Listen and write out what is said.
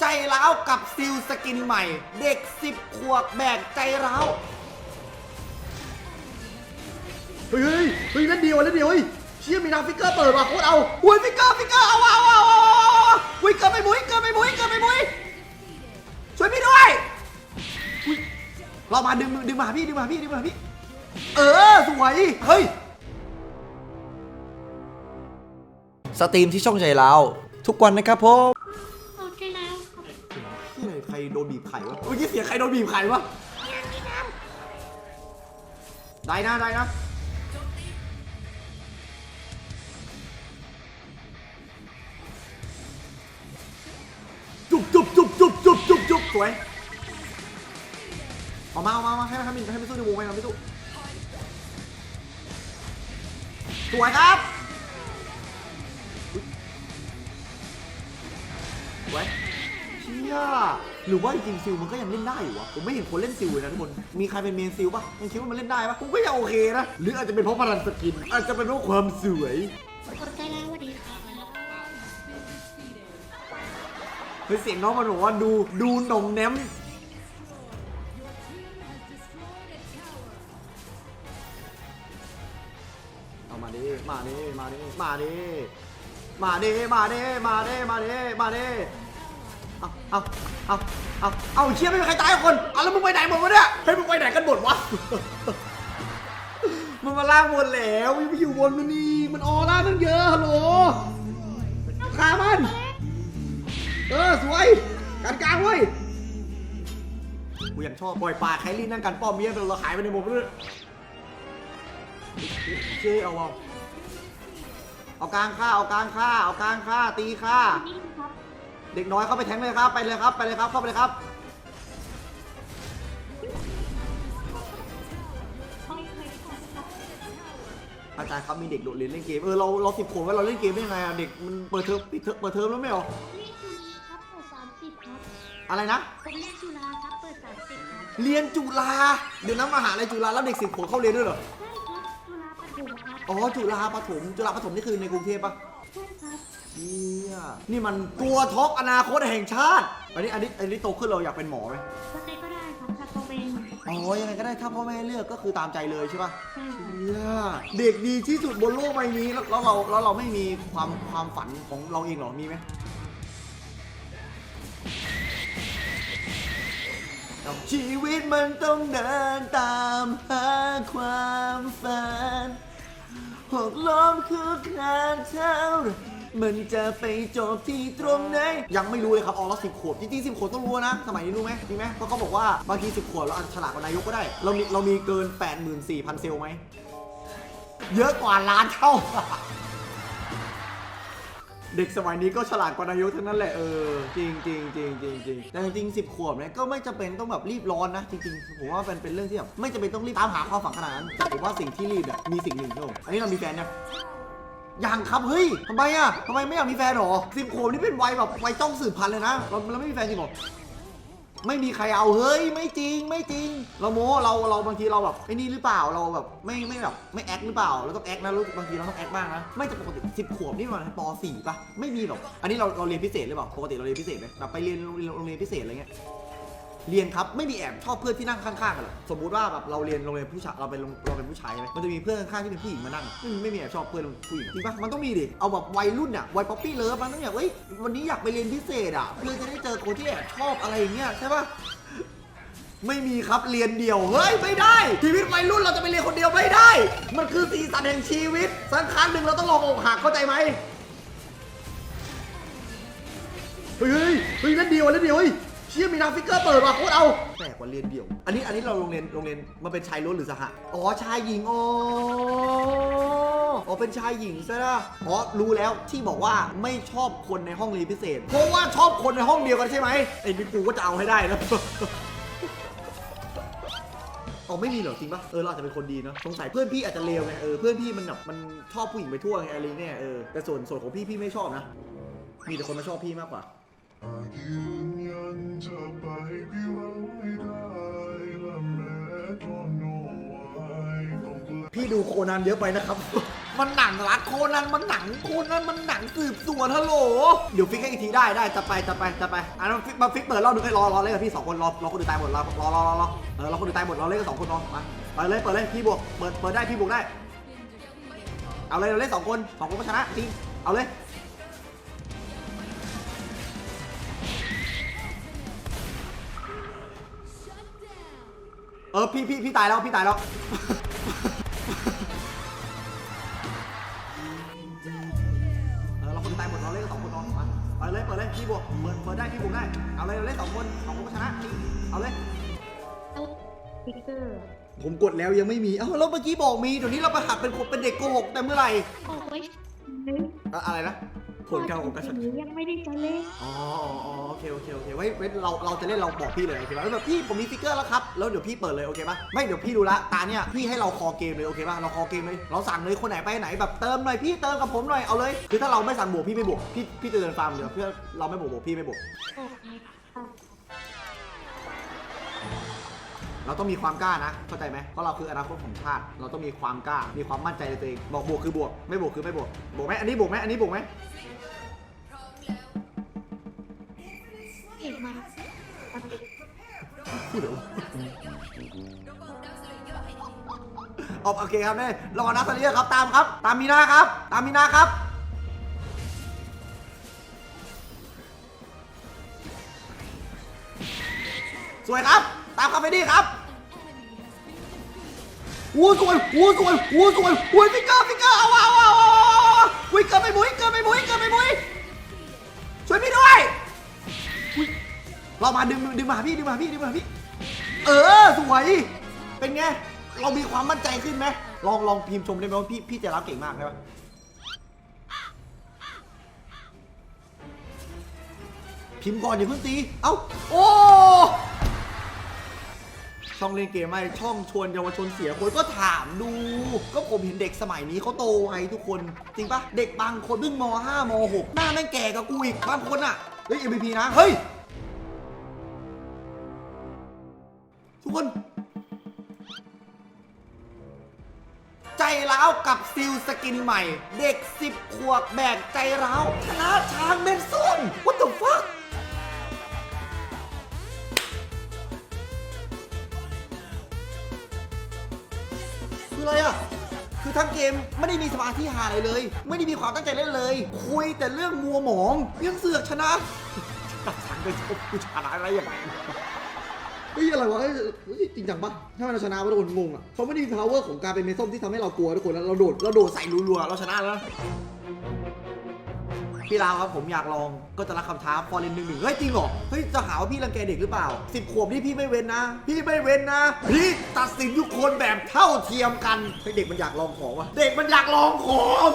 ใจร้าวกับซิลสกินใหม่ เด็ก 10 ขวบแบกใจร้าวเฮ้ยเฮ้ยเฮ้ยเล่นเดียวเล่นเดียวเฮ้ยเชี่ยมีนางฟิกเกอร์เปิดว่ะโคตรเอาอุ้ยฟิกเกอร์ฟิกเกอร์เอาเอาเอาเอาเอาอุ้ยเกินไปมุ้ยเกินไปมุ้ยเกินไปมุ้ยช่วยพี่ด้วยอุ้ยเรามาดึงมือดึงมาหาพี่ดึงมาหาพี่ดึงมาหาพี่เออสวยเฮ้ยสตรีมที่ช่องใจเราทุกวันนะครับผม ใครโดนบีบไข่วะเมื่อกี้เสียงใครโดนบีบไข่วะได้นะได้นะจุบจุบจุบจุบจุบจุบจุบสวยเอามาเอามาเอามาให้ให้ให้ไปสู้ในวงไปให้ไปสู้สวยครับอุ๊ยสวย เชี่ยหรือว่าจริงๆซิลมันก็ยังเล่นได้อยู่วะผมไม่เห็นคนเล่นซิลเลยนะทุกคนมีใครเป็นเมนซิลปะยังคิดว่ามันเล่นได้ปะผมก็ยังโอเคนะหรืออาจจะเป็นเพราะพลังสกิน อาจจะเป็นเพราะความสวยกดใจแล้วสวัสดีครับเฮ้ยเสียงน้องมันบอกว่าดูดูหนมแนมเอามาดิมาดิมาดิมาดิมาดิมาดิมาดิมาดิมาดิ เอาเอาเอาเอาเชี่ยไม่มีใครตายคนเอาแล้วมึงไปไหนหมดวะเนี่ยเฮ้ยมึงไปไหนกันหมดวะมันมาล่างบนแล้วมันไปอยู่บนมันนี่มันออร่าตั้งเยอะฮัลโหลขามันเออสวยการกลางเว้ยกูยังชอบปล่อยปลาแคลรี่นั่งกันป้อมเมียเราขายไปในหมดเลยเจ๊เอาเอาเอากลางค่าเอากลางค่าเอากลางค่าตีค่า เด็กน้อยเข้าไปแทงเลยครับ ไปเลยครับ ไปเลยครับ เข้าไปเลยครับไม่เคยขอครับอาจารย์ครับมีเด็กโดดเรียนเล่นเกม เออเราเราสิบขวบว่าเราเล่นเกมได้ยังไงอะเด็กมันเปิดเทอมปิดเทอมเปิดเทอมแล้วไม่เหรอนี่คือครับเปิดสามสิบครับอะไรนะ ผมเรียนจุฬาครับเปิดสามสิบครับเรียนจุฬา เดี๋ยวน้ำมหาลัยจุฬาแล้วเด็กสิบขวบเข้าเรียนด้วยเหรอ ใช่ครับจุฬาปฐมครับอ๋อจุฬาปฐมจุฬาปฐมนี่คือในกรุงเทพปะใช่ครับ เชี่ยนี่มันตัวท็อปอนาคตแห่งชาติ อันนี้อันนี้อันนี้โตขึ้นเราอยากเป็นหมอไหมก็ใครก็ได้ครับถ้าเขาเป็นอ๋อยังไงก็ได้ถ้าพ่อแม่เลือกก็คือตามใจเลยใช่ปะใช่ครับเชี่ยเด็กดีที่สุดบนโลกใบนี้แล้วแล้วเราแล้วเราไม่มีความความฝันของเราเองเหรอมีไหมชีวิตมันต้องเดินตามหาความฝัน หกล้มคือคลานเท่าไหรมันจะไปจบที่ตรงไหน ยังไม่รู้เลยครับออกแล้วสิบขวบจริงๆสิบขวบต้องรู้นะ สมัยนี้รู้ไหมจริงไหมเพราะเขาบอกว่าบางทีสิบขวบเราอาจจะฉลาดกว่านายกก็ได้ เรามีเรามีเกิน 84,000 เซลล์ไหม เยอะกว่าล้านเท่า เด็กสมัยนี้ก็ฉลาดกว่านายกทั้งนั้นแหละเออจริงจริงจริงจริงจริงแต่จริงสิบขวบเนี่ยก็ไม่จำเป็นต้องแบบรีบร้อนนะ จริงๆผมว่าเป็นเป็นเรื่องที่แบบไม่จำเป็นต้องรีบตามหาความฝันขนาดนั้นแต่ผมว่าสิ่งที่รีบเนี่ยมีสิ่งหนึ่ง นี้เรามีแฟนยังยังครับเฮ้ยทำไมอะทำไมไม่อยากมีแฟนหรอสิบขวบนี่เป็นวัยแบบวัยต้องสืบพันธุ์เลยนะเราเราไม่มีแฟนจริงหรอไม่มีใครเอาเฮ้ยไม่จริงไม่จริง เราโม้เราเราบางทีเราแบบไอ้นี่หรือเปล่าเราแบบไม่ไม่แบบไม่แอคหรือเปล่าเราต้องแอคนะรู้บางทีเราต้องแอคบ้างนะไม่แต่ปกติสิบขวบนี่มันปสี่ปะไม่มีหรอกอันนี้เราเราเรียนพิเศษหรือเปล่าปกติเราเรียนพิเศษไหมแบบไปเรียนโรงเรียนพิเศษอะไรเงี้ย เรียนครับไม่มีแอบชอบเพื่อนที่นั่งข้างๆกันหรอกสมมุติว่าแบบเราเรียนโรงเรียนผู้ชายเราเป็นโรงเราเป็นผู้ชายไหมมันจะมีเพื่อนข้างๆที่เป็นผู้หญิงมานั่งไม่มีไม่มีแอบชอบเพื่อนผู้หญิงจริงปะมันต้องมีดิเอาแบบวัยรุ่นอะวัยป๊อปปี้เลิฟมันต้องอย่างเฮ้ยวันนี้อยากไปเรียนพิเศษอะเพื่อจะได้เจอคนที่แอบชอบอะไรอย่างเงี้ยใช่ปะไม่มีครับเรียนเดียวเฮ้ยไม่ได้ ชีวิตวัยรุ่นเราจะไปเรียนคนเดียวไม่ได้ มันคือสีสันแห่งชีวิตสักครั้งหนึ่งเราต้องลองอกหักเข้าใจไหมเฮ้ยเฮ้ยเฮ้ยเล่นเดียวเล่นเดียวเฮ้ย ชี่ยมีนางฟิกเกอร์เปิดว่ะโคตรเอาแปลกกว่าเรียนเดี่ยว อันนี้อันนี้เราโรงเรียนโรงเรียนมันเป็นชายล้วนหรือสหะอ๋อชายหญิงอ๋ออ๋อเป็นชายหญิงซะนะอ๋อรู้แล้วที่บอกว่าไม่ชอบคนในห้องเรียนพิเศษ เพราะว่าชอบคนในห้องเดียวกันใช่ไหมไอ้นี่กูก็จะเอาให้ได้นะอ๋อไม่มีเหรอจริงปะเออเราอาจจะเป็นคนดีเนาะสงสัยเพื่อนพี่อาจจะเลวไงเออเพื่อนพี่มันแบบมันชอบผู้หญิงไปทั่วไงอะไรเนี่ยเออแต่ส่วนส่วนของพี่พี่ไม่ชอบนะ มีแต่คนมาชอบพี่มากกว่าอา จะไปพี่หวังไม่ได้และแม้ตอนโน้ไว้ต้องเปิดพี่ดูโคนันเยอะไปนะครับ มันหนังรักโคนันมันหนังโคนันมันหนังสืบสวนฮัลโหล เดี๋ยวฟิกให้อีกทีได้ได้จะไปจะไปจะไปอะมาฟิกมาฟิกเปิดรอบนึงให้รอรอเล่นกับพี่สองคนรอรอคนอื่นตายหมดรอรอรอรอรอเออรอคนอื่นตายหมดรอเล่นกับสองคนรอมาเปิดเลยเปิดเลยพี่บวกเปิดเปิดได้พี่บวกได้ เอาเลยเราเล่นสองคนสองคนก็ชนะจริงเอาเลย ออพี่พี่พี่ตายแล้วพี่ตายแล้ว เออเราคนตายหมดเราเล่นกันสองคนนอนมาไปเลยเปิดเลยพี่บวกเปิดเปิดได้พี่บวกได้เอาเลยเราเล่นสองคนสองคนก็ชนะจริงเอาเลยสติ๊กเกอร์ผมกดแล้วยังไม่มีเอ้าแล้วเมื่อกี้บอกมีเดี๋ยวนี้เราไปหัดเป็นคนเป็นเด็กโกหกแต่เมื่อไหร่โอ้ยนึกอะอะไรนะ ผลการโกหกกันหนูยังไม่ได้จะเล่นอ๋ออ๋ออ๋อโอเคโอเคโอเคไว้ไว้เราเราจะเล่นเราบอกพี่เลยโอเคป่ะแล้วแบบพี่ผมมีฟิกเกอร์แล้วครับแล้วเดี๋ยวพี่เปิดเลยโอเคป่ะไม่เดี๋ยวพี่ดูละตาเนี่ยพี่ให้เราคอเกมเลยโอเคป่ะเราคอเกมเลยเราสั่งเลยคนไหนไปไหนแบบเติมหน่อยพี่เติมกับผมหน่อยเอาเลยคือถ้าเราไม่สั่งบวกพี่ไม่บวกพี่พี่จะเดินฟาร์มเดี๋ยวเพื่อเราไม่บวกบวกพี่ไม่บวกโอเคค่ะเราต้องมีความกล้านะ เข้าใจไหมเพราะเราคืออนาคตของชาติ เราต้องมีความกล้า มีความมั่นใจในตัวเอง บอกบวกคือบวก ไม่บวกคือไม่บวก บวกไหมอันนี้บวกไหมอันนี้บวกไหม เห็นมาปกติพูดเดี๋ยวออกโอเคครับแม่รอนักเรียครับตามครับ ตามมีนาครับ ตามมีนาครับสวยครับ ตามคาเฟนี่ครับโอ้สวยโอ้สวยโอ้สวยโอ้ยฟิกเกอร์ฟิกเกอร์เอาเอาเอาเอาเอาวิกเกอร์ไปมุ้ยเกินไปมุ้ยเกินไปมุ้ยช่วยพี่ด้วย เรามาดึงดึงมาหาพี่ดึงมาหาพี่ดึงมาหาพี่ เออสวย เป็นไง เรามีความมั่นใจขึ้นไหมลองลองพิมพ์ชมได้ไหมว่าพี่พี่เจะรับเก่งมากได้ปะพิมพ์ก่อนอย่าเพิ่งตี เอ้า โอ้ช่องเล่นเกมไม่ช่องชวนเยาวชนเสียคนก็ถามดู ก็ผมเห็นเด็กสมัยนี้เขาโตไวทุกคน จริงปะเด็กบางคนเพิ่งม 5 ม 6 หน้าแม่งแก่กับกูอีกบางคนอะเฮ้ย MVP นะ เฮ้ย คน ใจร้าวกับซิลสกินใหม่ เด็ก 10 ขวบแบกใจร้าวชนะช้างเบนซ่น What the fuck คืออะไรอะ คือทั้งเกมไม่ได้มีสมาธิหาอะไรเลย ไม่ได้มีความตั้งใจเล่นเลย คุยแต่เรื่องมัวหมองยังเสือกชนะกับช้างเบนซ่นกูชนะอะไรอย่างไร เฮ้ยอะไรวะเฮ้ยเฮ้ยจริงจังปะถ้ามันเราชนะวะทุกคนงงอะเขาไม่ได้มี power ของการเป็นเมส้มที่ทำให้เรากลัวทุกคนแล้วเราโดดเราโดดใส่รัวๆเราชนะแล้วนะพี่ลาวครับผมอยากลองก็จะรับคำท้าฟอร์เรนหนึ่งหนึ่งเฮ้ยจริงเหรอเฮ้ยจะหาว่าพี่รังแกเด็กหรือเปล่าสิบขวบนี่พี่ไม่เว้นนะ พี่ไม่เว้นนะ พี่ตัดสินทุกคนแบบเท่าเทียมกันเฮ้ยเด็กมันอยากลองของวะเด็กมันอยากลองของ